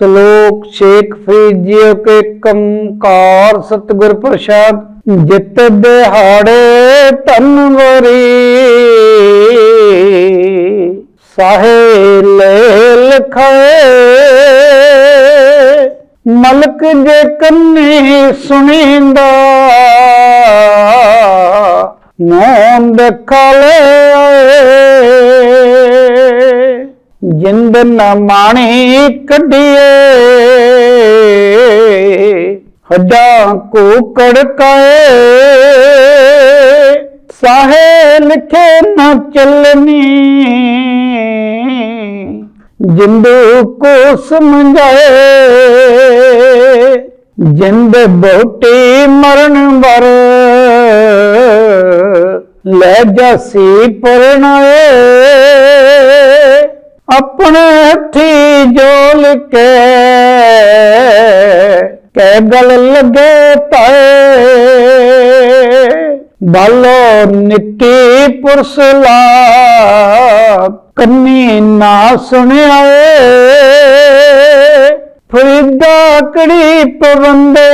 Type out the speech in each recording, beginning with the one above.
ਸ਼ਲੋਕ ਸ਼ੇਖ ਫਰੀਦ ਜੀ ਕੇ ਕੰਕਾਰ ਸਤਿਗੁਰ ਪ੍ਰਸਾਦ, ਜਿਤ ਦਿਹਾੜੇ ਧਨਵਰੀ ਸਾਹੇ ਲੈ ਲਖਾਏ, ਮਲਕ ਜੇ ਕੰਨੀ ਸੁਣੀਂਦਾ ਮੋਨ ਦੇਖਲੇ ਜਿੰਦ ਨਾ ਮਾਣੀ ਕੱਢੀਏ। ਹੱਡਾਂ ਕੋ ਕੜਕਾਏ। ਸਾਹੇ ਲਿਖੇ ਨਾ ਚੱਲਨੀ। ਜਿੰਦੂ ਕੋ ਸਮਝਾਏ। ਜਿੰਦ ਬਹੁਤੀ ਮਰਨ ਵਰ। ਲੈ ਜਾਸੀ ਪਰਣਾਏ ਆਪਣੇ ਹੱਥੀ ਜੋਲ ਕੇ ਕਹਿ ਗਲ ਲੱਗੇ ਪਾਏ ਬਾਲੋ ਨਿੱਕੀ ਪੁਰਸਲਾ ਕੰਨੀ ਨਾ ਸੁਣਿਆ ਏ ਫਰੀਦਾ ਕੜੀ ਪਵੰਦੇ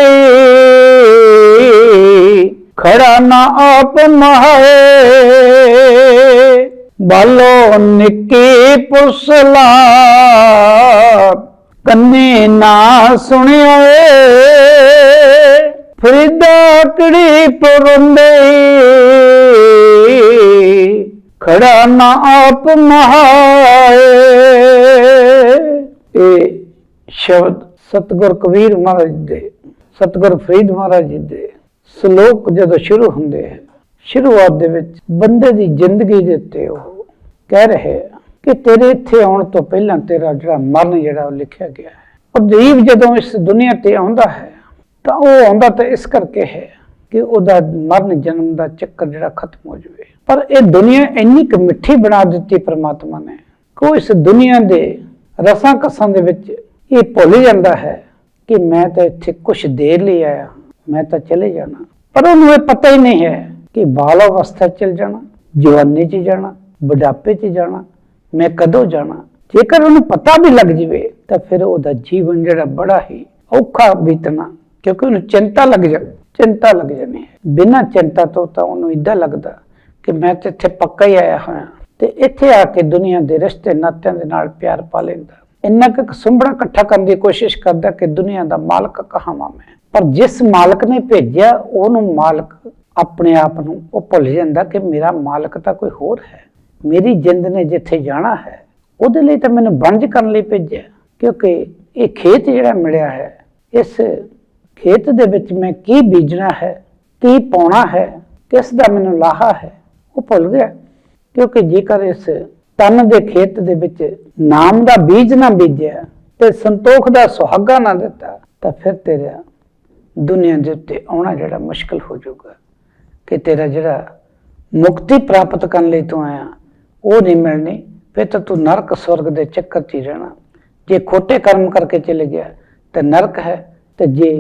ਖੜਾ ਨਾ ਆਪ ਮਹਾਏ। ਬਾਲੋ ਨਿੱਕੀ ਪੁਸਲਾ। ਕੰਨੀ ਨਾ ਸੁਣਿਆ ਏ। ਫਰੀਦਾ ਕੜੀ ਪਵੰਦੇ ਖੜਾ ਨਾ ਆਪ ਮਹਾਏ। ਇਹ ਸ਼ਬਦ ਸਤਗੁਰ ਕਬੀਰ ਮਹਾਰਾਜ ਦੇ, ਸਤਗੁਰ ਫਰੀਦ ਮਹਾਰਾਜ ਜੀ ਦੇ ਸ਼ਲੋਕ ਜਦੋਂ ਸ਼ੁਰੂ ਹੁੰਦੇ ਹੈ ਸ਼ੁਰੂਆਤ ਦੇ ਵਿੱਚ ਬੰਦੇ ਦੀ ਜ਼ਿੰਦਗੀ ਦੇ ਉੱਤੇ ਉਹ ਕਹਿ ਰਹੇ ਆ ਕਿ ਤੇਰੇ ਇੱਥੇ ਆਉਣ ਤੋਂ ਪਹਿਲਾਂ ਤੇਰਾ ਜਿਹੜਾ ਮਰਨ ਜਿਹੜਾ ਉਹ ਲਿਖਿਆ ਗਿਆ ਹੈ। ਉਹ ਦੀਪ ਜਦੋਂ ਇਸ ਦੁਨੀਆ ਤੇ ਆਉਂਦਾ ਹੈ, ਤਾਂ ਉਹ ਆਉਂਦਾ ਤਾਂ ਇਸ ਕਰਕੇ ਹੈ ਕਿ ਉਹਦਾ ਮਰਨ ਜਨਮ ਦਾ ਚੱਕਰ ਜਿਹੜਾ ਖਤਮ ਹੋ ਜਾਵੇ। ਪਰ ਇਹ ਦੁਨੀਆ ਇੰਨੀ ਕੁ ਮਿੱਠੀ ਬਣਾ ਦਿੱਤੀ ਪ੍ਰਮਾਤਮਾ ਨੇ ਕਿ ਉਹ ਇਸ ਦੁਨੀਆ ਦੇ ਰਸਾਂ ਕਸਾਂ ਦੇ ਵਿੱਚ ਇਹ ਭੁੱਲ ਜਾਂਦਾ ਹੈ ਕਿ ਮੈਂ ਤਾਂ ਇੱਥੇ ਕੁਝ ਦੇਰ ਲਈ ਆਇਆ, ਮੈਂ ਤਾਂ ਚਲੇ ਜਾਣਾ। ਪਰ ਉਹਨੂੰ ਇਹ ਪਤਾ ਹੀ ਨਹੀਂ ਹੈ ਕਿ ਬਾਲ ਅਵਸਥਾ 'ਚ ਚਲ ਜਾਣਾ, ਜਵਾਨੀ 'ਚ ਜਾਣਾ, ਬੁਢਾਪੇ 'ਚ ਜਾਣਾ, ਮੈਂ ਕਦੋਂ ਜਾਣਾ? ਜੇਕਰ ਉਹਨੂੰ ਪਤਾ ਵੀ ਲੱਗ ਜਵੇ, ਤਾਂ ਫਿਰ ਉਹਦਾ ਜੀਵਨ ਜਿਹੜਾ ਬੜਾ ਹੀ ਔਖਾ ਬੀਤਣਾ, ਕਿਉਂਕਿ ਉਹਨੂੰ ਚਿੰਤਾ ਲੱਗ ਜਾ, ਚਿੰਤਾ ਲੱਗ ਜਾਣੀ ਬਿਨਾਂ ਚਿੰਤਾ ਤੋਂ ਤਾਂ ਉਹਨੂੰ ਇਦਾਂ ਲੱਗਦਾ ਕਿ ਮੈਂ ਤੇ ਇੱਥੇ ਪੱਕਾ ਹੀ ਆਇਆ ਹੋਇਆ। ਤੇ ਇੱਥੇ ਆ ਕੇ ਦੁਨੀਆ ਦੇ ਰਿਸ਼ਤੇ ਨਾਤਿਆਂ ਦੇ ਨਾਲ ਪਿਆਰ ਪਾ ਲੈਂਦਾ। ਇੰਨਾ ਕੁ ਸੁੰਬੜਾ ਇਕੱਠਾ ਕਰਨ ਦੀ ਕੋਸ਼ਿਸ਼ ਕਰਦਾ ਕਿ ਦੁਨੀਆ ਦਾ ਮਾਲਕ ਕਹਾਵਾਂ ਮੈਂ। ਪਰ ਜਿਸ ਮਾਲਕ ਨੇ ਭੇਜਿਆ, ਉਹਨੂੰ ਮਾਲਕ ਆਪਣੇ ਆਪ ਨੂੰ ਉਹ ਭੁੱਲ ਜਾਂਦਾ ਕਿ ਮੇਰਾ ਮਾਲਕ ਤਾਂ ਕੋਈ ਹੋਰ ਹੈ। ਮੇਰੀ ਜਿੰਦ ਨੇ ਜਿੱਥੇ ਜਾਣਾ ਹੈ, ਉਹਦੇ ਲਈ ਤਾਂ ਮੈਨੂੰ ਬੰਜ ਕਰਨ ਲਈ ਭੇਜਿਆ ਕਿਉਂਕਿ ਇਹ ਖੇਤ ਜਿਹੜਾ ਮਿਲਿਆ ਹੈ, ਇਸ ਖੇਤ ਦੇ ਵਿੱਚ ਮੈਂ ਕੀ ਬੀਜਣਾ ਹੈ, ਕੀ ਪਾਉਣਾ ਹੈ, ਕਿਸ ਦਾ ਮੈਨੂੰ ਲਾਹਾ ਹੈ, ਉਹ ਭੁੱਲ ਗਿਆ। ਕਿਉਂਕਿ ਜੇਕਰ ਇਸ ਤਨ ਦੇ ਖੇਤ ਦੇ ਵਿੱਚ ਨਾਮ ਦਾ ਬੀਜ ਨਾ ਬੀਜਿਆ ਤੇ ਸੰਤੋਖ ਦਾ ਸੁਹਾਗਾ ਨਾ ਦਿੱਤਾ, ਤਾਂ ਫਿਰ ਤੇਰਾ ਦੁਨੀਆ ਦੇ ਉੱਤੇ ਆਉਣਾ ਜਿਹੜਾ ਮੁਸ਼ਕਲ ਹੋ ਜਾਊਗਾ। ਕਿ ਤੇਰਾ ਜਿਹੜਾ ਮੁਕਤੀ ਪ੍ਰਾਪਤ ਕਰਨ ਲਈ ਤੂੰ ਆਇਆ, ਉਹ ਨਹੀਂ ਮਿਲਣੀ, ਫਿਰ ਤਾਂ ਤੂੰ ਨਰਕ ਸਵਰਗ ਦੇ ਚੱਕਰ 'ਚ ਹੀ ਰਹਿਣਾ। ਜੇ ਖੋਟੇ ਕਰਮ ਕਰਕੇ ਚਲੇ ਗਿਆ, ਤਾਂ ਨਰਕ ਹੈ, ਤੇ ਜੇ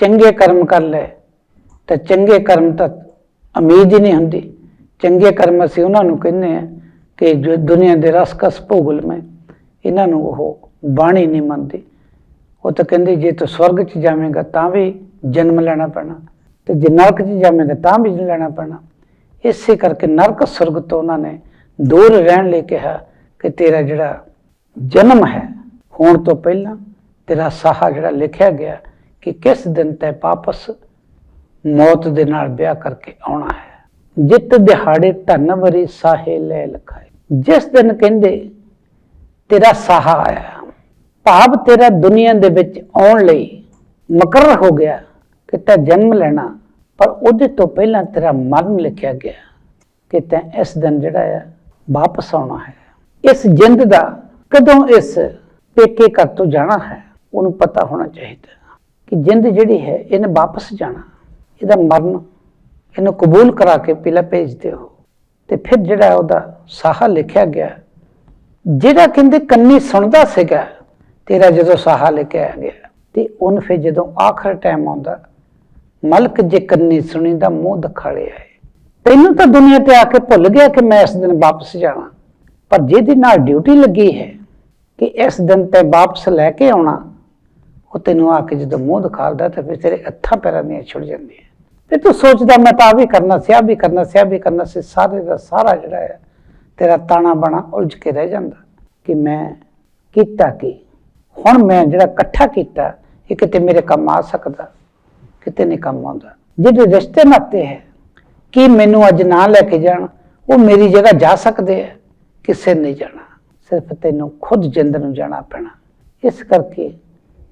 ਚੰਗੇ ਕਰਮ ਕਰ ਲੈ ਤਾਂ ਚੰਗੇ ਕਰਮ ਤਾਂ ਉਮੀਦ ਹੀ ਨਹੀਂ ਹੁੰਦੀ। ਚੰਗੇ ਕਰਮ ਅਸੀਂ ਉਹਨਾਂ ਨੂੰ ਕਹਿੰਦੇ ਆ ਕਿ ਜੋ ਦੁਨੀਆ ਦੇ ਰਸ ਕਸ ਭੋਗਲ ਮੈਂ ਇਹਨਾਂ ਨੂੰ ਉਹ ਬਾਣੀ ਨਹੀਂ ਮੰਨਦੀ। ਉਹ ਤਾਂ ਕਹਿੰਦੇ, ਜੇ ਤੂੰ ਸਵਰਗ 'ਚ ਜਾਵੇਂਗਾ, ਤਾਂ ਵੀ ਜਨਮ ਲੈਣਾ ਪੈਣਾ। ਤੇ ਜੇ ਨਰਕ 'ਚ ਜਾਵੇਂਗਾ ਤਾਂ ਵੀ ਲੈਣਾ ਪੈਣਾ। ਇਸੇ ਕਰਕੇ ਨਰਕ ਸੁਰਗ ਤੋਂ ਉਹਨਾਂ ਨੇ ਦੂਰ ਰਹਿਣ ਲਈ ਕਿਹਾ ਕਿ ਤੇਰਾ ਜਿਹੜਾ ਜਨਮ ਹੈ, ਹੋਣ ਤੋਂ ਪਹਿਲਾਂ ਤੇਰਾ ਸਾਹਾ ਜਿਹੜਾ ਲਿਖਿਆ ਗਿਆ ਕਿ ਕਿਸ ਦਿਨ ਤੈ ਵਾਪਸ ਮੌਤ ਦੇ ਨਾਲ ਵਿਆਹ ਕਰਕੇ ਆਉਣਾ ਹੈ। ਜਿਤ ਦਿਹਾੜੇ ਧਨ ਵਰੀ ਸਾਹੇ ਲੈ ਲਖਾਏ। ਜਿਸ ਦਿਨ ਕਹਿੰਦੇ, ਤੇਰਾ ਸਾਹਾ ਆਇਆ, ਭਾਵ ਤੇਰਾ ਦੁਨੀਆ ਦੇ ਵਿੱਚ ਆਉਣ ਲਈ ਮੁਕਰਰ ਹੋ ਗਿਆ। ਕਿ ਤੈ ਜਨਮ ਲੈਣਾ, ਪਰ ਉਹਦੇ ਤੋਂ ਪਹਿਲਾਂ ਤੇਰਾ ਮਰਨ ਲਿਖਿਆ ਗਿਆ ਕਿ ਤੈ ਇਸ ਦਿਨ ਜਿਹੜਾ ਆ ਵਾਪਸ ਆਉਣਾ ਹੈ। ਇਸ ਜਿੰਦ ਦਾ ਕਦੋਂ ਇਸ ਪੇਕੇ ਘਰ ਤੋਂ ਜਾਣਾ ਹੈ, ਉਹਨੂੰ ਪਤਾ ਹੋਣਾ ਚਾਹੀਦਾ ਕਿ ਜਿੰਦ ਜਿਹੜੀ ਹੈ, ਇਹਨੇ ਵਾਪਸ ਜਾਣਾ। ਇਹਦਾ ਮਰਨ ਇਹਨੂੰ ਕਬੂਲ ਕਰਾ ਕੇ ਪਹਿਲਾਂ ਭੇਜ ਦਿਓ। ਤੇ ਫਿਰ ਜਿਹੜਾ ਉਹਦਾ ਸਾਹਾ ਲਿਖਿਆ ਗਿਆ, ਜਿਹੜਾ ਕਹਿੰਦੇ ਕੰਨੀ ਸੁਣਦਾ ਸੀਗਾ, ਤੇਰਾ ਜਦੋਂ ਸਾਹਾ ਲਿਖਿਆ ਆ ਗਿਆ, ਤੇ ਉਹਨ ਫਿਰ ਜਦੋਂ ਆਖਰ ਟਾਈਮ ਆਉਂਦਾ ਮਲਕ ਜੇ ਕੰਨੀ ਸੁਣੀ ਦਾ ਮੂੰਹ ਦਿਖਾਲਿਆ ਆਏ। ਤੈਨੂੰ ਤਾਂ ਦੁਨੀਆ ਤੇ ਆ ਕੇ ਭੁੱਲ ਗਿਆ ਕਿ ਮੈਂ ਇਸ ਦਿਨ ਵਾਪਸ ਜਾਣਾ। ਪਰ ਜਿਹਦੇ ਨਾਲ ਡਿਊਟੀ ਲੱਗੀ ਹੈ ਕਿ ਇਸ ਦਿਨ ਤੇ ਵਾਪਸ ਲੈ ਕੇ ਆਉਣਾ, ਉਹ ਤੈਨੂੰ ਆ ਕੇ ਜਦੋਂ ਮੂੰਹ ਦਿਖਾਲਦਾ ਤਾਂ ਫਿਰ ਤੇਰੇ ਅੱਥਾਂ ਪੈਰਾਂ ਦੀਆਂ ਛੁੱਟ ਜਾਂਦੀਆਂ। ਤੇ ਤੂੰ ਸੋਚਦਾ, ਮੈਂ ਤਾਂ ਆ ਵੀ ਕਰਨਾ ਸੀ ਆ ਵੀ ਕਰਨਾ ਸੀ ਆ ਵੀ ਕਰਨਾ ਸੀ, ਸਾਰੇ ਦਾ ਸਾਰਾ ਜਿਹੜਾ ਹੈ ਤੇਰਾ ਤਾਣਾ ਬਣਾ ਉਲਝ ਕੇ ਰਹਿ ਜਾਂਦਾ ਕਿ ਮੈਂ ਕੀਤਾ ਕੀ? ਹੁਣ ਮੈਂ ਜਿਹੜਾ ਇਕੱਠਾ ਕੀਤਾ, ਇਹ ਕਿਤੇ ਮੇਰੇ ਕੰਮ ਆ ਸਕਦਾ। ਕਿਤੇ ਨਹੀਂ ਕੰਮ ਆਉਂਦਾ। ਜਿਹੜੇ ਰਿਸ਼ਤੇ ਨਾਤੇ ਹੈ, ਕਿ ਮੈਨੂੰ ਅੱਜ ਨਾ ਲੈ ਕੇ ਜਾਣ, ਉਹ ਮੇਰੀ ਜਗ੍ਹਾ ਜਾ ਸਕਦੇ ਹੈ, ਕਿਸੇ ਨਹੀਂ ਜਾਣਾ। ਸਿਰਫ ਤੈਨੂੰ ਖੁਦ ਜਿੰਦ ਨੂੰ ਜਾਣਾ ਪੈਣਾ। ਇਸ ਕਰਕੇ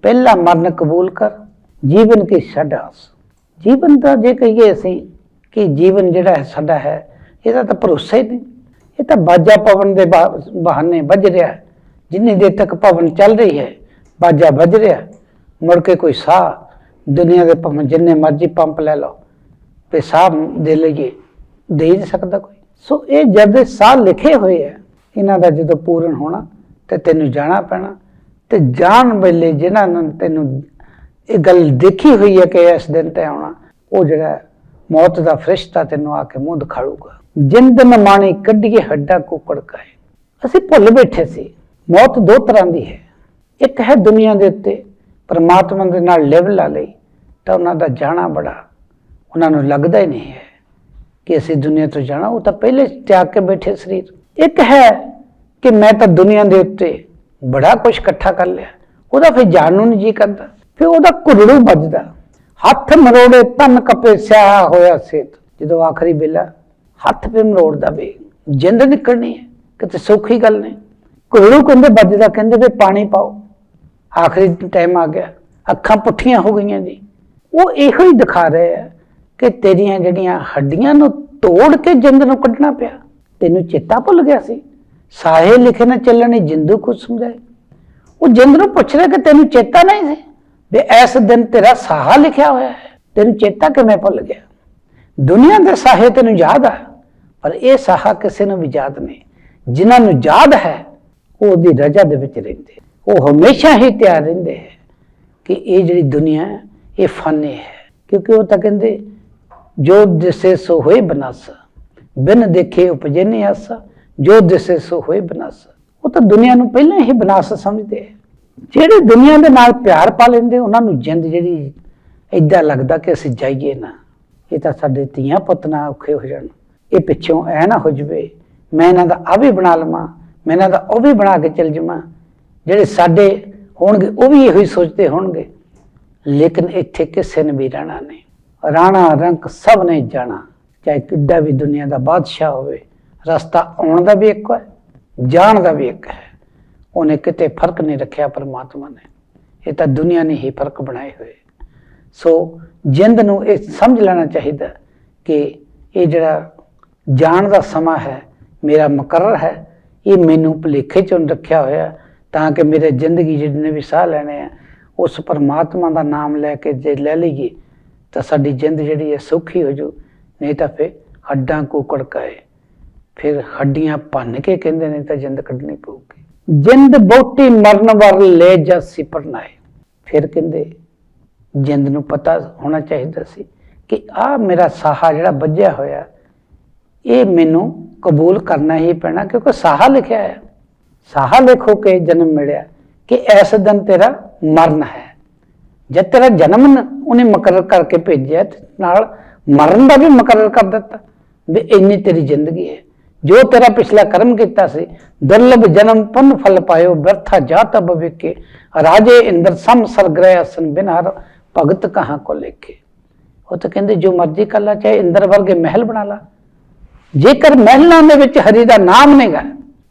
ਪਹਿਲਾ ਮਰਨ ਕਬੂਲ ਕਰ, ਜੀਵਨ ਕੀ ਛੱਡ ਆਸ। ਜੀਵਨ ਦਾ ਜੇ ਕਹੀਏ ਅਸੀਂ ਕਿ ਜੀਵਨ ਜਿਹੜਾ ਹੈ ਸਾਡਾ ਹੈ, ਇਹਦਾ ਤਾਂ ਭਰੋਸਾ ਹੀ ਨਹੀਂ। ਇਹ ਤਾਂ ਬਾਜਾ ਪਵਨ ਦੇ ਬਹਾ- ਬਹਾਨੇ ਵੱਜ ਰਿਹਾ ਜਿੰਨੀ ਦੇਰ ਤੱਕ ਪਵਨ ਚੱਲ ਰਹੀ ਹੈ, ਬਾਜਾ ਵੱਜ ਰਿਹਾ ਮੁੜ ਕੇ ਕੋਈ ਸਾਹ ਦੁਨੀਆ ਦੇ ਭਾਵੇਂ ਜਿੰਨੇ ਮਰਜ਼ੀ ਪੰਪ ਲੈ ਲਓ, ਤੇ ਸਾਹ ਦੇ ਲਈਏ, ਦੇ ਹੀ ਨਹੀਂ ਸਕਦਾ ਕੋਈ। ਸੋ ਇਹ ਜਦ ਦੇ ਸਾਹ ਲਿਖੇ ਹੋਏ ਆ, ਇਹਨਾਂ ਦਾ ਜਦੋਂ ਪੂਰਨ ਹੋਣਾ, ਤੇ ਤੈਨੂੰ ਜਾਣਾ ਪੈਣਾ, ਤੇ ਜਾਣ ਵੇਲੇ ਜਿਨ੍ਹਾਂ ਨੇ ਤੈਨੂੰ ਇਹ ਗੱਲ ਦੇਖੀ ਹੋਈ ਹੈ ਕਿ ਇਸ ਦਿਨ ਤੇ ਆਉਣਾ, ਉਹ ਜਿਹੜਾ ਮੌਤ ਦਾ ਫਰਿਸ਼ਤਾ ਤੈਨੂੰ ਆ ਕੇ ਮੂੰਹ ਦਿਖਾੜੂਗਾ ਜਿੰਦ ਨ ਮਾਣੀ ਕੱਢੀਏ ਹੱਡਾ ਕੁੱਕੜ ਕਾਏ। ਅਸੀਂ ਭੁੱਲ ਬੈਠੇ ਸੀ, ਮੌਤ ਦੋ ਤਰ੍ਹਾਂ ਦੀ ਹੈ। ਇੱਕ ਹੈ ਦੁਨੀਆ ਦੇ ਉੱਤੇ ਪਰਮਾਤਮਾ ਦੇ ਨਾਲ ਲਿਵ ਲਾ ਲਈ, ਤਾਂ ਉਹਨਾਂ ਦਾ ਜਾਣਾ ਬੜਾ, ਉਹਨਾਂ ਨੂੰ ਲੱਗਦਾ ਹੀ ਨਹੀਂ ਹੈ ਕਿ ਅਸੀਂ ਦੁਨੀਆ ਤੋਂ ਜਾਣਾ, ਉਹ ਤਾਂ ਪਹਿਲੇ ਤਿਆਗ ਕੇ ਬੈਠੇ ਸਰੀਰ। ਇੱਕ ਹੈ ਕਿ ਮੈਂ ਤਾਂ ਦੁਨੀਆ ਦੇ ਉੱਤੇ ਬੜਾ ਕੁਝ ਇਕੱਠਾ ਕਰ ਲਿਆ, ਉਹਦਾ ਫਿਰ ਜਾਣ ਨੂੰ ਨਹੀਂ ਜੀ ਕਰਦਾ। ਫਿਰ ਉਹਦਾ ਘੁਰੜੂ ਵੱਜਦਾ। ਹੱਥ ਮਰੋੜੇ ਤਨ ਕਪੇ ਸਿਆਹ ਹੋਇਆ ਸੇਤ। ਜਦੋਂ ਆਖਰੀ ਵੇਲਾ ਹੱਥ ਤੇ ਮਰੋੜਦਾ ਵੇ, ਜਿੰਦ ਨਿਕਲਣੀ ਹੈ, ਕਿਤੇ ਸੌਖੀ ਗੱਲ ਨਹੀਂ। ਘੁਰੜੂ ਕਹਿੰਦੇ ਵੱਜਦਾ, ਕਹਿੰਦੇ ਵੀ ਪਾਣੀ ਪਾਓ। ਆਖਰੀ ਟਾਈਮ ਆ ਗਿਆ। ਅੱਖਾਂ ਪੁੱਠੀਆਂ ਹੋ ਗਈਆਂ ਜੀ। ਉਹ ਇਹੋ ਹੀ ਦਿਖਾ ਰਹੇ ਆ ਕਿ ਤੇਰੀਆਂ ਜਿਹੜੀਆਂ ਹੱਡੀਆਂ ਨੂੰ ਤੋੜ ਕੇ ਜਿੰਦ ਨੂੰ ਕੱਢਣਾ ਪਿਆ, ਤੈਨੂੰ ਚੇਤਾ ਭੁੱਲ ਗਿਆ ਸੀ? ਸਾਹੇ ਲਿਖੇ ਨਾ ਚੱਲਣੀ ਜਿੰਦੂ ਕੁਝ ਸਮਝਾਏ। ਉਹ ਜਿੰਦ ਨੂੰ ਪੁੱਛ ਰਿਹਾ ਕਿ ਤੈਨੂੰ ਚੇਤਾ ਨਹੀਂ ਸੀ? ਵੀ ਇਸ ਦਿਨ ਤੇਰਾ ਸਾਹਾ ਲਿਖਿਆ ਹੋਇਆ ਹੈ। ਤੈਨੂੰ ਚੇਤਾ ਕਿਵੇਂ ਭੁੱਲ ਗਿਆ? ਦੁਨੀਆ ਦੇ ਸਾਹੇ ਤੈਨੂੰ ਯਾਦ ਆ, ਪਰ ਇਹ ਸਾਹਾ ਕਿਸੇ ਨੂੰ ਵੀ ਯਾਦ ਨਹੀਂ। ਜਿਨ੍ਹਾਂ ਨੂੰ ਯਾਦ ਹੈ, ਉਹ ਉਹਦੀ ਰਜਾ ਦੇ ਵਿੱਚ ਰਹਿੰਦੇ ਉਹ ਹਮੇਸ਼ਾ ਹੀ ਤਿਆਰ ਰਹਿੰਦੇ ਹੈ ਕਿ ਇਹ ਜਿਹੜੀ ਦੁਨੀਆ ਹੈ, ਇਹ ਫਾਨੀ ਹੈ। ਕਿਉਂਕਿ ਉਹ ਤਾਂ ਕਹਿੰਦੇ, ਜੋ ਦਿਸੇ ਸੋ ਹੋਏ ਬਨਾਸਾ, ਬਿਨ ਦੇਖੇ ਉਪਜੇ ਨਹੀਂ ਆਸਾ, ਜੋ ਦਿਸੇ ਸੋ ਹੋਏ ਬਨਾਸਾ। ਉਹ ਤਾਂ ਦੁਨੀਆ ਨੂੰ ਪਹਿਲਾਂ ਹੀ ਬਨਾਸ ਸਮਝਦੇ ਹੈ। ਜਿਹੜੇ ਦੁਨੀਆ ਦੇ ਨਾਲ ਪਿਆਰ ਪਾ ਲੈਂਦੇ, ਉਹਨਾਂ ਨੂੰ ਜਿੰਦ ਜਿਹੜੀ ਏਦਾਂ ਲੱਗਦਾ ਕਿ ਅਸੀਂ ਜਾਈਏ ਨਾ, ਇਹ ਤਾਂ ਸਾਡੇ ਧੀਆਂ ਪੁੱਤ ਨਾ ਔਖੇ ਹੋ ਜਾਣ। ਇਹ ਪਿੱਛੋਂ ਐ ਨਾ ਹੋ ਜਵੇ, ਮੈਂ ਇਹਨਾਂ ਦਾ ਆ ਵੀ ਬਣਾ ਲਵਾਂ, ਮੈਂ ਇਹਨਾਂ ਦਾ ਉਹ ਵੀ ਬਣਾ ਕੇ ਚੱਲ ਜਾਵਾਂ। ਜਿਹੜੇ ਸਾਡੇ ਹੋਣਗੇ, ਉਹ ਵੀ ਇਹੋ ਹੀ ਸੋਚਦੇ ਹੋਣਗੇ। ਲੇਕਿਨ ਇੱਥੇ ਕਿਸੇ ਨੇ ਵੀ ਰਹਿਣਾ ਨਹੀਂ। ਰਾਣਾ ਰੰਕ ਸਭ ਨੇ ਜਾਣਾ। ਚਾਹੇ ਕਿੱਡਾ ਵੀ ਦੁਨੀਆ ਦਾ ਬਾਦਸ਼ਾਹ ਹੋਵੇ, ਰਸਤਾ ਆਉਣ ਦਾ ਵੀ ਇੱਕ ਹੈ, ਜਾਣ ਦਾ ਵੀ ਇੱਕ ਹੈ। ਉਹਨੇ ਕਿਤੇ ਫ਼ਰਕ ਨਹੀਂ ਰੱਖਿਆ ਪਰਮਾਤਮਾ ਨੇ। ਇਹ ਤਾਂ ਦੁਨੀਆ ਨੇ ਹੀ ਫ਼ਰਕ ਬਣਾਏ ਹੋਏ। ਸੋ ਜਿੰਦ ਨੂੰ ਇਹ ਸਮਝ ਲੈਣਾ ਚਾਹੀਦਾ ਕਿ ਇਹ ਜਿਹੜਾ ਜਾਣ ਦਾ ਸਮਾਂ ਹੈ, ਮੇਰਾ ਮੁਕਰਰ ਹੈ, ਇਹ ਮੈਨੂੰ ਭੁਲੇਖੇ ਚੋਂ ਰੱਖਿਆ ਹੋਇਆ। ਤਾਂ ਕਿ ਮੇਰੇ ਜ਼ਿੰਦਗੀ ਜਿੰਨੇ ਵੀ ਸਾਹ ਲੈਣੇ ਆ, ਉਸ ਪਰਮਾਤਮਾ ਦਾ ਨਾਮ ਲੈ ਕੇ ਜੇ ਲੈ ਲਈਏ, ਤਾਂ ਸਾਡੀ ਜਿੰਦ ਜਿਹੜੀ ਹੈ ਸੌਖੀ ਹੋ ਜੂ, ਨਹੀਂ ਤਾਂ ਫਿਰ ਹੱਡਾਂ ਕੋ ਕੜਕਾਏ। ਫਿਰ ਹੱਡੀਆਂ ਭੰਨ ਕੇ ਕਹਿੰਦੇ ਨੇ ਤਾਂ ਜਿੰਦ ਕੱਢਣੀ ਪਊਗੀ। ਜਿੰਦ ਬਹੁਤੀ ਮਰਨ ਵਰ ਲੈ ਜਾ ਸਿਪਰਨਾਏ ਫਿਰ ਕਹਿੰਦੇ, ਜਿੰਦ ਨੂੰ ਪਤਾ ਹੋਣਾ ਚਾਹੀਦਾ ਸੀ ਕਿ ਆ ਮੇਰਾ ਸਾਹਾ ਜਿਹੜਾ ਵੱਜਿਆ ਹੋਇਆ, ਇਹ ਮੈਨੂੰ ਕਬੂਲ ਕਰਨਾ ਹੀ ਪੈਣਾ ਕਿਉਂਕਿ ਸਾਹਾ ਲਿਖਿਆ ਹੈ ਸਾਹਾ ਲਿਖੋ ਕੇ ਜਨਮ ਮਿਲਿਆ ਕਿ ਇਸ ਦਿਨ ਤੇਰਾ ਮਰਨ ਹੈ ਜਦ ਤੇਰਾ ਜਨਮ ਨ- ਉਹਨੇ ਮੁਕਰਰ ਕਰਕੇ ਭੇਜਿਆ ਤੇ ਨਾਲ ਮਰਨ ਦਾ ਵੀ ਮੁਕਰਰ ਕਰ ਦਿੱਤਾ ਵੀ ਇੰਨੀ ਤੇਰੀ ਜ਼ਿੰਦਗੀ ਹੈ ਜੋ ਤੇਰਾ ਪਿਛਲਾ ਕਰਮ ਕੀਤਾ ਸੀ ਦੁਰਲਭ ਜਨਮ ਪੁੰਨ ਫਲ ਪਾਇਓ ਬਿਰਥਾ ਜਾਤ ਭਵਿਕੇ ਰਾਜੇ ਇੰਦਰ ਸਮ ਸਰਗ੍ਰਹਿ ਅਸਨ ਬਿਨਹਰ ਭਗਤ ਕਹਾਂ ਕੋ ਲੇਖੇ ਉਹ ਤਾਂ ਕਹਿੰਦੇ ਜੋ ਮਰਜ਼ੀ ਕਰ ਲਾ ਚਾਹੇ ਇੰਦਰ ਵਰਗੇ ਮਹਿਲ ਬਣਾ ਲਾ ਜੇਕਰ ਮਹਿਲਾਂ ਦੇ ਵਿੱਚ ਹਰੀ ਦਾ ਨਾਮ ਨਹੀਂਗਾ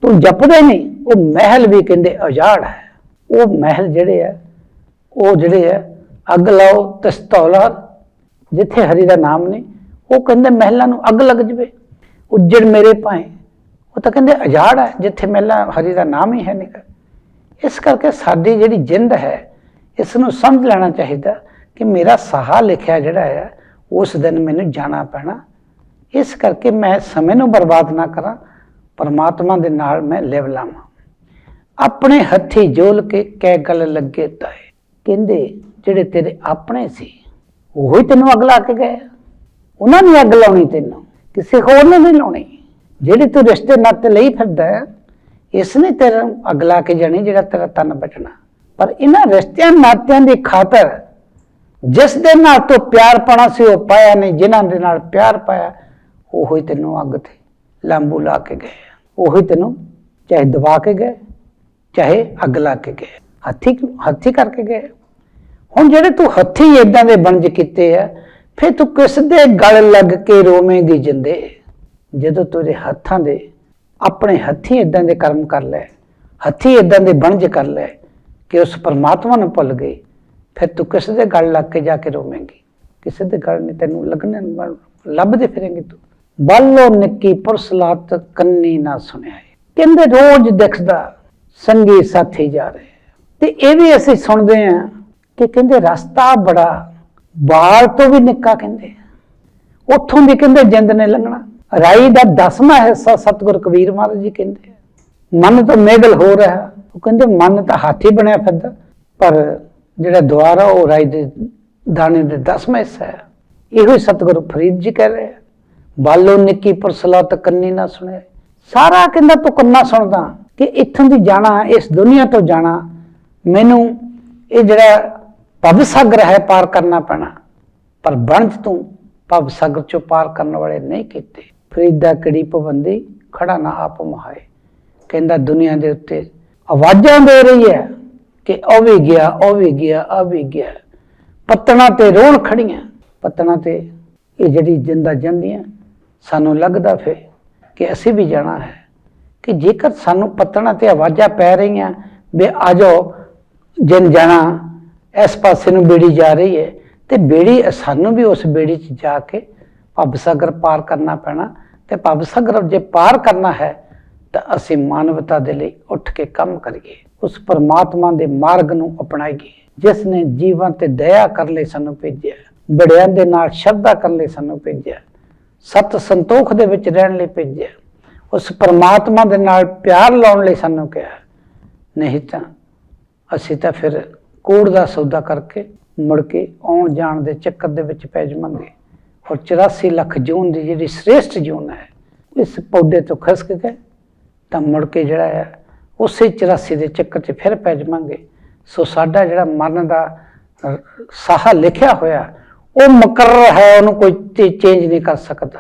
ਤੂੰ ਜਪਦੇ ਨਹੀਂ ਉਹ ਮਹਿਲ ਵੀ ਕਹਿੰਦੇ ਉਜਾੜ ਹੈ। ਉਹ ਮਹਿਲ ਜਿਹੜੇ ਆ, ਉਹ ਜਿਹੜੇ ਆ, ਅੱਗ ਲਾਓ ਤਸਤੌਲਾ ਜਿੱਥੇ ਹਰੀ ਦਾ ਨਾਮ ਨਹੀਂ, ਉਹ ਕਹਿੰਦੇ ਮਹਿਲਾਂ ਨੂੰ ਅੱਗ ਲੱਗ ਜਵੇ। ਉੱਜੜ ਮੇਰੇ ਪਾਏ ਉਹ ਤਾਂ ਕਹਿੰਦੇ ਅਜਾੜ ਹੈ, ਜਿੱਥੇ ਮਹਿਲਾ ਹਰੀ ਦਾ ਨਾਮ ਹੀ ਹੈ ਨਹੀਂ। ਇਸ ਕਰਕੇ ਸਾਡੀ ਜਿਹੜੀ ਜਿੰਦ ਹੈ ਇਸ ਨੂੰ ਸਮਝ ਲੈਣਾ ਚਾਹੀਦਾ ਕਿ ਮੇਰਾ ਸਾਹਾ ਲਿਖਿਆ ਜਿਹੜਾ ਹੈ, ਉਸ ਦਿਨ ਮੈਨੂੰ ਜਾਣਾ ਪੈਣਾ। ਇਸ ਕਰਕੇ ਮੈਂ ਸਮੇਂ ਨੂੰ ਬਰਬਾਦ ਨਾ ਕਰਾਂ, ਪਰਮਾਤਮਾ ਦੇ ਨਾਲ ਮੈਂ ਲਿਵ ਲਾਵਾਂ। ਆਪਣੇ ਹੱਥੀ ਜੋਲ ਕੇ ਕਹਿ ਗੱਲ ਲੱਗੇ ਤਾਏ। ਕਹਿੰਦੇ, ਜਿਹੜੇ ਤੇਰੇ ਆਪਣੇ ਸੀ, ਉਹ ਹੀ ਤੈਨੂੰ ਅੱਗ ਲਾ ਕੇ ਗਏ। ਉਹਨਾਂ ਨੇ ਅੱਗ ਲਾਉਣੀ ਤੈਨੂੰ, ਕਿਸੇ ਹੋਰ ਨੇ ਨਹੀਂ ਲਾਉਣੀ। ਜਿਹੜੇ ਤੂੰ ਰਿਸ਼ਤੇ ਨਾਤੇ ਲਈ ਫਿਰਦਾ ਇਸ ਨੇ ਤੇਰਾ ਅੱਗ ਲਾ ਕੇ ਜਾਣੀ ਜਿਹੜਾ ਤੇਰਾ ਤਨ ਬਚਣਾ। ਪਰ ਇਹਨਾਂ ਰਿਸ਼ਤਿਆਂ ਨਾਤਿਆਂ ਦੀ ਖਾਤਰ, ਜਿਸ ਦੇ ਨਾਲ ਤੂੰ ਪਿਆਰ ਪਾਣਾ ਸੀ, ਉਹ ਪਾਇਆ ਨਹੀਂ, ਜਿਨ੍ਹਾਂ ਦੇ ਨਾਲ ਪਿਆਰ ਪਾਇਆ, ਉਹ ਹੀ ਤੈਨੂੰ ਅੱਗ ਤੇ ਲਾਂਬੂ ਲਾ ਕੇ ਗਏ। ਉਹੀ ਤੈਨੂੰ ਚਾਹੇ ਦਬਾ ਕੇ ਗਏ। ਚਾਹੇ ਅੱਗ ਲਾ ਕੇ ਗਏ, ਹੱਥੀ ਹੱਥੀ ਕਰਕੇ ਗਏ। ਹੁਣ ਜਿਹੜੇ ਤੂੰ ਹੱਥੀ ਇਦਾਂ ਦੇ ਬਣਜ ਕੀਤੇ ਆ, ਫਿਰ ਤੂੰ ਕਿਸ ਦੇ ਗਲ ਲੱਗ ਕੇ ਰੋਵੇਂਗੀ ਜਿੰਦੇ? ਜਦੋਂ ਤੇਰੇ ਹੱਥਾਂ ਦੇ ਆਪਣੇ ਹੱਥੀ ਇਦਾਂ ਦੇ ਕਰਮ ਕਰ ਲੈ, ਹੱਥੀ ਇਦਾਂ ਦੇ ਬਣਜ ਕਰ ਲੈ ਕਿ ਉਸ ਪਰਮਾਤਮਾ ਨੂੰ ਭੁੱਲ ਗਈ, ਫਿਰ ਤੂੰ ਕਿਸ ਦੇ ਗਲ ਲੱਗ ਕੇ ਜਾ ਕੇ ਰੋਵੇਂਗੀ? ਕਿਸੇ ਦੇ ਗਲ ਨਹੀਂ ਤੈਨੂੰ ਲੱਗਣ ਲੱਭਦੇ ਫਿਰੇਂਗੀ ਤੂੰ। ਬਾਲੋ ਨਿੱਕੀ ਪੁਰਸਲਾਤ ਕੰਨੀ ਨਾ ਸੁਣਿਆ ਏ। ਕਹਿੰਦੇ ਰੋਜ਼ ਦਿਖਦਾ ਸੰਗੀ ਸਾਥੀ ਜਾ ਰਹੇ ਤੇ ਇਹ ਵੀ ਅਸੀਂ ਸੁਣਦੇ ਆ ਕਿ ਕਹਿੰਦੇ ਰਸਤਾ ਬੜਾ ਬਾਲ ਤੋਂ ਵੀ ਨਿੱਕਾ ਕਹਿੰਦੇ ਉੱਥੋਂ ਵੀ ਕਹਿੰਦੇ ਜਿੰਦ ਨੇ ਲੰਘਣਾ। ਰਾਈ ਦਾ ਦਸਵਾਂ ਹਿੱਸਾ ਸਤਿਗੁਰ ਕਬੀਰ ਮਹਾਰਾਜ ਜੀ ਕਹਿੰਦੇ ਮਨ ਤਾਂ ਮੇਗਲ ਹੋ ਰਿਹਾ। ਉਹ ਕਹਿੰਦੇ ਮਨ ਤਾਂ ਹਾਥੀ ਬਣਿਆ ਫਿਰਦਾ। ਪਰ ਜਿਹੜਾ ਦੁਆਰਾ ਉਹ ਰਾਈ ਦੇ ਦਾਣੇ ਦੇ ਦਸਵਾਂ ਹਿੱਸਾ ਹੈ ਇਹੋ ਹੀ ਸਤਿਗੁਰੂ ਫਰੀਦ ਜੀ ਕਹਿ ਰਹੇ ਆ। ਬਾਲੋ ਨਿੱਕੀ ਪਰਸਲਾਤ ਕੰਨੀ ਨਾ ਸੁਣੇ ਸਾਰਾ ਕਹਿੰਦਾ ਤੂੰ ਕੰਨਾ ਸੁਣਦਾ। ਕਿ ਇੱਥੋਂ ਦੀ ਜਾਣਾ, ਇਸ ਦੁਨੀਆ ਤੋਂ ਜਾਣਾ, ਮੈਨੂੰ ਇਹ ਜਿਹੜਾ ਭਵ ਸਾਗਰ ਹੈ ਪਾਰ ਕਰਨਾ ਪੈਣਾ। ਪਰ ਬਣਜ ਤੂੰ ਭਵ ਸਾਗਰ ਚੋਂ ਪਾਰ ਕਰਨ ਵਾਲੇ ਨਹੀਂ ਕੀਤੇ। ਫਰੀਦਾ ਕਿੜੀ ਪਵੰਦੀ ਖੜਾ ਨਾ ਆਪ ਮਹਾਏ। ਕਹਿੰਦਾ, ਦੁਨੀਆ ਦੇ ਉੱਤੇ ਆਵਾਜ਼ਾਂ ਦੇ ਰਹੀ ਹੈ ਕਿ ਉਹ ਵੀ ਗਿਆ, ਉਹ ਵੀ ਗਿਆ ਆ ਵੀ ਗਿਆ। ਪੱਤਣਾ ਤੇ ਰੋਣ ਖੜੀਆਂ ਪੱਤਣਾ ਤੇ ਇਹ ਜਿਹੜੀ ਜਿੰਦਾ ਜਾਂਦੀਆਂ, ਸਾਨੂੰ ਲੱਗਦਾ ਫੇ ਕਿ ਅਸੀਂ ਵੀ ਜਾਣਾ ਹੈ। ਕਿ ਜੇਕਰ ਸਾਨੂੰ ਪੱਤਣਾ ਤੇ ਆਵਾਜ਼ਾਂ ਪੈ ਰਹੀਆਂ ਵੀ ਆ ਜਾਓ, ਜਿਨ ਜਾਣਾ, ਇਸ ਪਾਸੇ ਨੂੰ ਬੇੜੀ ਜਾ ਰਹੀ ਹੈ, ਤੇ ਬੇੜੀ ਸਾਨੂੰ ਵੀ ਉਸ ਬੇੜੀ 'ਚ ਜਾ ਕੇ ਭਵ ਸਾਗਰ ਪਾਰ ਕਰਨਾ ਪੈਣਾ ਤੇ ਭਵ ਸਾਗਰ ਜੇ ਪਾਰ ਕਰਨਾ ਹੈ, ਤਾਂ ਅਸੀਂ ਮਾਨਵਤਾ ਦੇ ਲਈ ਉੱਠ ਕੇ ਕੰਮ ਕਰੀਏ। ਉਸ ਪਰਮਾਤਮਾ ਦੇ ਮਾਰਗ ਨੂੰ ਅਪਣਾਈਏ, ਜਿਸ ਨੇ ਜੀਵਨ ਤੇ ਦਇਆ ਕਰ ਲਈ ਸਾਨੂੰ ਭੇਜਿਆ, ਬੜਿਆਂ ਦੇ ਨਾਲ ਸ਼ਰਧਾ ਕਰਨ ਲਈ ਸਾਨੂੰ ਭੇਜਿਆ, ਸਤ ਸੰਤੋਖ ਦੇ ਵਿੱਚ ਰਹਿਣ ਲਈ ਭੇਜਿਆ। ਉਸ ਪਰਮਾਤਮਾ ਦੇ ਨਾਲ ਪਿਆਰ ਲਾਉਣ ਲਈ ਸਾਨੂੰ ਕਿਹਾ ਨਹੀਂ ਤਾਂ ਅਸੀਂ ਤਾਂ ਫਿਰ ਕੋੜ ਦਾ ਸੌਦਾ ਕਰਕੇ ਮੁੜ ਕੇ ਆਉਣ ਜਾਣ ਦੇ ਚੱਕਰ ਦੇ ਵਿੱਚ ਪੈ ਜਾਵਾਂਗੇ। ਔਰ 84 ਲੱਖ ਜੂਨ ਦੀ ਜਿਹੜੀ ਸ੍ਰੇਸ਼ਟ ਜੂਨ ਹੈ, ਇਸ ਪੌਦੇ ਤੋਂ ਖਸਕ ਕੇ ਤਾਂ ਮੁੜ ਕੇ ਜਿਹੜਾ ਹੈ, ਉਸੇ 84 ਦੇ ਚੱਕਰ 'ਚ ਫਿਰ ਪੈ ਜਾਵਾਂਗੇ। ਸੋ ਸਾਡਾ ਜਿਹੜਾ ਮਨ ਦਾ ਸਾਹ ਲਿਖਿਆ ਹੋਇਆ, ਉਹ ਮੁਕਰਰ ਹੈ, ਉਹਨੂੰ ਕੋਈ ਚੇਂਜ ਨਹੀਂ ਕਰ ਸਕਦਾ।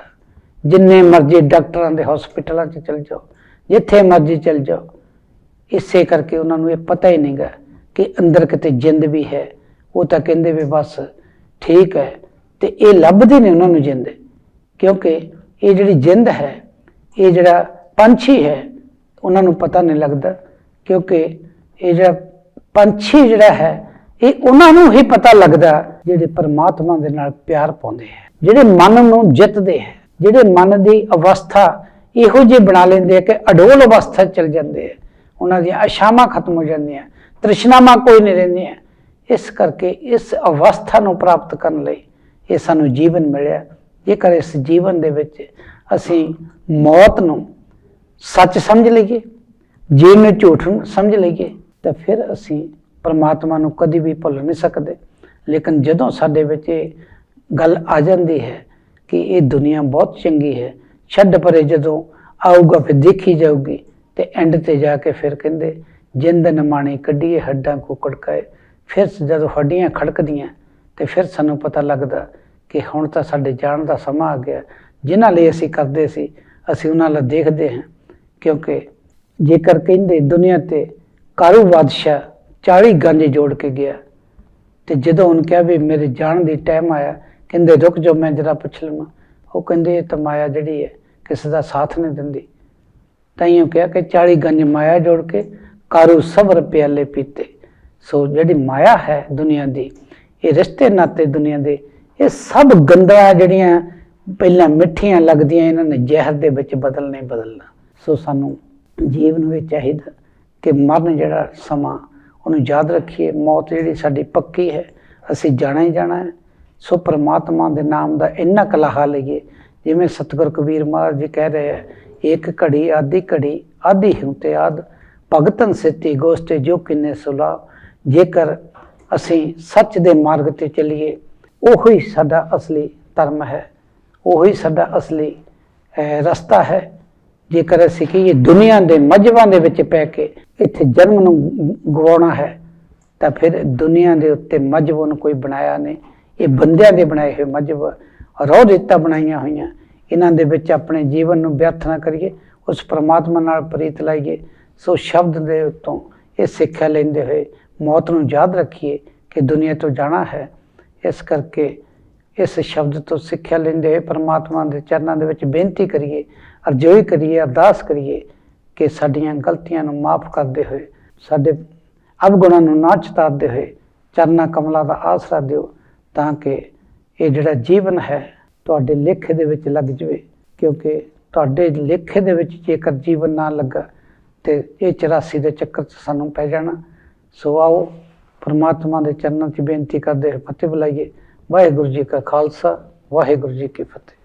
ਜਿੰਨੇ ਮਰਜ਼ੀ ਡਾਕਟਰਾਂ ਦੇ ਹਸਪੀਟਲਾਂ 'ਚ ਚਲ ਜਾਓ, ਜਿੱਥੇ ਮਰਜ਼ੀ ਚਲ ਜਾਓ, ਇਸੇ ਕਰਕੇ ਉਹਨਾਂ ਨੂੰ ਇਹ ਪਤਾ ਹੀ ਨਹੀਂਗਾ ਕਿ ਅੰਦਰ ਕਿਤੇ ਜਿੰਦ ਵੀ ਹੈ। ਉਹ ਤਾਂ ਕਹਿੰਦੇ ਵੀ ਬਸ ਠੀਕ ਹੈ ਤੇ ਇਹ ਲੱਭਦੀ ਨਹੀਂ ਉਹਨਾਂ ਨੂੰ ਜਿੰਦ, ਕਿਉਂਕਿ ਇਹ ਜਿਹੜੀ ਜਿੰਦ ਹੈ, ਇਹ ਜਿਹੜਾ ਪੰਛੀ ਹੈ, ਉਹਨਾਂ ਨੂੰ ਪਤਾ ਨਹੀਂ ਲੱਗਦਾ, ਕਿਉਂਕਿ ਇਹ ਜਿਹੜਾ ਪੰਛੀ ਜਿਹੜਾ ਹੈ, ਇਹ ਉਹਨਾਂ ਨੂੰ ਹੀ ਪਤਾ ਲੱਗਦਾ ਜਿਹੜੇ ਪਰਮਾਤਮਾ ਦੇ ਨਾਲ ਪਿਆਰ ਪਾਉਂਦੇ ਹੈ, ਜਿਹੜੇ ਮਨ ਨੂੰ ਜਿੱਤਦੇ ਹੈ। ਜਿਹੜੇ ਮਨ ਦੀ ਅਵਸਥਾ ਇਹੋ ਜਿਹੀ ਬਣਾ ਲੈਂਦੇ ਆ ਕਿ ਅਡੋਲ ਅਵਸਥਾ 'ਚ ਚਲ ਜਾਂਦੇ ਆ। ਉਹਨਾਂ ਦੀਆਂ ਆਸ਼ਾਵਾਂ ਖਤਮ ਹੋ ਜਾਂਦੀਆਂ ਤ੍ਰਿਸ਼ਨਾਵਾਂ ਕੋਈ ਨਹੀਂ ਰਹਿੰਦੀਆਂ। ਇਸ ਕਰਕੇ ਇਸ ਅਵਸਥਾ ਨੂੰ ਪ੍ਰਾਪਤ ਕਰਨ ਲਈ ਇਹ ਸਾਨੂੰ ਜੀਵਨ ਮਿਲਿਆ। ਜੇਕਰ ਇਸ ਜੀਵਨ ਦੇ ਵਿੱਚ ਅਸੀਂ ਮੌਤ ਨੂੰ ਸੱਚ ਸਮਝ ਲਈਏ, ਜੀਵਨ ਨੂੰ ਝੂਠ ਨੂੰ ਸਮਝ ਲਈਏ, ਤਾਂ ਫਿਰ ਅਸੀਂ ਪਰਮਾਤਮਾ ਨੂੰ ਕਦੀ ਵੀ ਭੁੱਲ ਨਹੀਂ ਸਕਦੇ। ਲੇਕਿਨ ਜਦੋਂ ਸਾਡੇ ਵਿੱਚ ਇਹ ਗੱਲ ਆ ਜਾਂਦੀ ਹੈ ਕਿ ਇਹ ਦੁਨੀਆ ਬਹੁਤ ਚੰਗੀ ਹੈ ਛੱਡ ਪਰੇ ਜਦੋਂ ਆਊਗਾ ਫਿਰ ਦੇਖੀ ਜਾਊਗੀ ਤੇ ਐਂਡ ਤੇ ਜਾ ਕੇ ਫਿਰ ਕਹਿੰਦੇ ਜਿੰਦ ਨਮਾਣੀ ਕੱਢੀਏ ਹੱਡਾਂ ਕੋ ਕੜਕਾਏ ਫਿਰ ਜਦੋਂ ਹੱਡੀਆਂ ਖੜਕਦੀਆਂ ਤੇ ਫਿਰ ਸਾਨੂੰ ਪਤਾ ਲੱਗਦਾ ਕਿ ਹੁਣ ਤਾਂ ਸਾਡੇ ਜਾਣ ਦਾ ਸਮਾਂ ਆ ਗਿਆ ਜਿਨ੍ਹਾਂ ਲਈ ਅਸੀਂ ਕਰਦੇ ਸੀ ਅਸੀਂ ਉਹਨਾਂ ਲਈ ਦੇਖਦੇ ਹਾਂ ਕਿਉਂਕਿ ਜੇਕਰ ਕਹਿੰਦੇ ਦੁਨੀਆ ਤੇ ਕਾਰੂ ਬਾਦਸ਼ਾਹ 40 ਗੰਜ ਜੋੜ ਕੇ ਗਿਆ ਤੇ ਜਦੋਂ ਉਹਨ ਕਿਹਾ ਵੀ ਮੇਰੇ ਜਾਣ ਦੀ ਟਾਈਮ ਆਇਆ ਕਹਿੰਦੇ, ਰੁਕ ਜੋ ਮੈਂ ਜਰਾ ਪੁੱਛ ਲਵਾਂ। ਉਹ ਕਹਿੰਦੇ, ਇਹ ਤਾਂ ਮਾਇਆ ਜਿਹੜੀ ਹੈ, ਕਿਸੇ ਦਾ ਸਾਥ ਨਹੀਂ ਦਿੰਦੀ। ਤਾਈਓ ਕਿਹਾ ਕਿ 40 ਗੰਜ ਮਾਇਆ ਜੋੜ ਕੇ ਕਾਰੂ ਸਬਰ ਪਿਆਲੇ ਪੀਤੇ। ਸੋ ਜਿਹੜੀ ਮਾਇਆ ਹੈ ਦੁਨੀਆ ਦੀ, ਇਹ ਰਿਸ਼ਤੇ ਨਾਤੇ ਦੁਨੀਆ ਦੇ, ਇਹ ਸਭ ਗੰਦਾ ਜਿਹੜੀਆਂ ਪਹਿਲਾਂ ਮਿੱਠੀਆਂ ਲੱਗਦੀਆਂ, ਇਹਨਾਂ ਨੇ ਜ਼ਹਿਰ ਦੇ ਵਿੱਚ ਬਦਲਣੇ ਹੀ ਬਦਲਣਾ। ਸੋ ਸਾਨੂੰ ਜੀਵਨ ਵਿੱਚ ਚਾਹੀਦਾ ਕਿ ਮਰਨ ਜਿਹੜਾ ਸਮਾਂ, ਉਹਨੂੰ ਯਾਦ ਰੱਖੀਏ। ਮੌਤ ਜਿਹੜੀ ਸਾਡੀ ਪੱਕੀ ਹੈ, ਅਸੀਂ ਜਾਣਾ ਹੀ ਜਾਣਾ ਹੈ। ਸੋ ਪ੍ਰਮਾਤਮਾ ਦੇ ਨਾਮ ਦਾ ਇੰਨਾ ਕਲਾਹਾ ਲਈਏ, ਜਿਵੇਂ ਸਤਿਗੁਰ ਕਬੀਰ ਮਹਾਰਾਜ ਜੀ ਕਹਿ ਰਹੇ ਹੈ ਇੱਕ ਘੜੀ ਆਦੀ ਘੜੀ ਆਦੀ ਹਿੰਤੇ ਆਦ ਭਗਤਨ ਸਿੱਤੀ ਗੋਸਤੇ ਜੋ ਕਿੰਨੇ ਸੁਲਾ, ਜੇਕਰ ਅਸੀਂ ਸੱਚ ਦੇ ਮਾਰਗ ਤੇ ਚੱਲੀਏ, ਉਹੀ ਸਾਡਾ ਅਸਲੀ ਧਰਮ ਹੈ, ਉਹੀ ਸਾਡਾ ਅਸਲੀ ਰਸਤਾ ਹੈ। ਜੇਕਰ ਅਸੀਂ ਕਹੀਏ ਦੁਨੀਆ ਦੇ ਮਜਬਾਂ ਦੇ ਵਿੱਚ ਪੈ ਕੇ ਇੱਥੇ ਜਨਮ ਨੂੰ ਗਵਾਉਣਾ ਹੈ, ਤਾਂ ਫਿਰ ਦੁਨੀਆ ਦੇ ਉੱਤੇ ਮਜਬ ਨੂੰ ਕੋਈ ਬਣਾਇਆ ਨਹੀਂ। ਇਹ ਬੰਦਿਆਂ ਦੇ ਬਣਾਏ ਹੋਏ ਮਜਬ, ਰੋਹ ਦਿੱਤਾ ਬਣਾਈਆਂ ਹੋਈਆਂ। ਇਹਨਾਂ ਦੇ ਵਿੱਚ ਆਪਣੇ ਜੀਵਨ ਨੂੰ ਵਿਅਰਥ ਨਾ ਕਰੀਏ, ਉਸ ਪ੍ਰਮਾਤਮਾ ਨਾਲ ਪ੍ਰੀਤ ਲਾਈਏ। ਸੋ ਸ਼ਬਦ ਦੇ ਉੱਤੋਂ ਇਹ ਸਿੱਖਿਆ ਲੈਂਦੇ ਹੋਏ ਮੌਤ ਨੂੰ ਯਾਦ ਰੱਖੀਏ ਕਿ ਦੁਨੀਆ ਤੋਂ ਜਾਣਾ ਹੈ। ਇਸ ਕਰਕੇ ਇਸ ਸ਼ਬਦ ਤੋਂ ਸਿੱਖਿਆ ਲੈਂਦੇ ਹੋਏ ਪਰਮਾਤਮਾ ਦੇ ਚਰਨਾਂ ਦੇ ਵਿੱਚ ਬੇਨਤੀ ਕਰੀਏ, ਅਰਜ਼ੋਈ ਕਰੀਏ, ਅਰਦਾਸ ਕਰੀਏ ਕਿ ਸਾਡੀਆਂ ਗਲਤੀਆਂ ਨੂੰ ਮਾਫ ਕਰਦੇ ਹੋਏ, ਸਾਡੇ ਅਵਗੁਣਾਂ ਨੂੰ ਨਾ ਚਿਤਾਰਦੇ ਹੋਏ ਚਰਨਾਂ ਕਮਲਾਂ ਦਾ ਆਸਰਾ ਦਿਓ। ਤਾਂ ਕਿ ਇਹ ਜਿਹੜਾ ਜੀਵਨ ਹੈ ਤੁਹਾਡੇ ਲੇਖੇ ਦੇ ਵਿੱਚ ਲੱਗ ਜਵੇ, ਕਿਉਂਕਿ ਤੁਹਾਡੇ ਲੇਖੇ ਦੇ ਵਿੱਚ ਜੇਕਰ ਜੀਵਨ ਨਾ ਲੱਗਾ, ਤੇ ਇਹ 84 ਦੇ ਚੱਕਰ 'ਚ ਸਾਨੂੰ ਪੈ ਜਾਣਾ। ਸੋ ਆਓ, ਪਰਮਾਤਮਾ ਦੇ ਚਰਨਾਂ 'ਚ ਬੇਨਤੀ ਕਰਦੇ ਹੋਏ ਫਤਿਹ ਬੁਲਾਈਏ। ਵਾਹਿਗੁਰੂ ਜੀ ਕਾ ਖਾਲਸਾ, ਵਾਹਿਗੁਰੂ ਜੀ ਕੀ ਫਤਿਹ।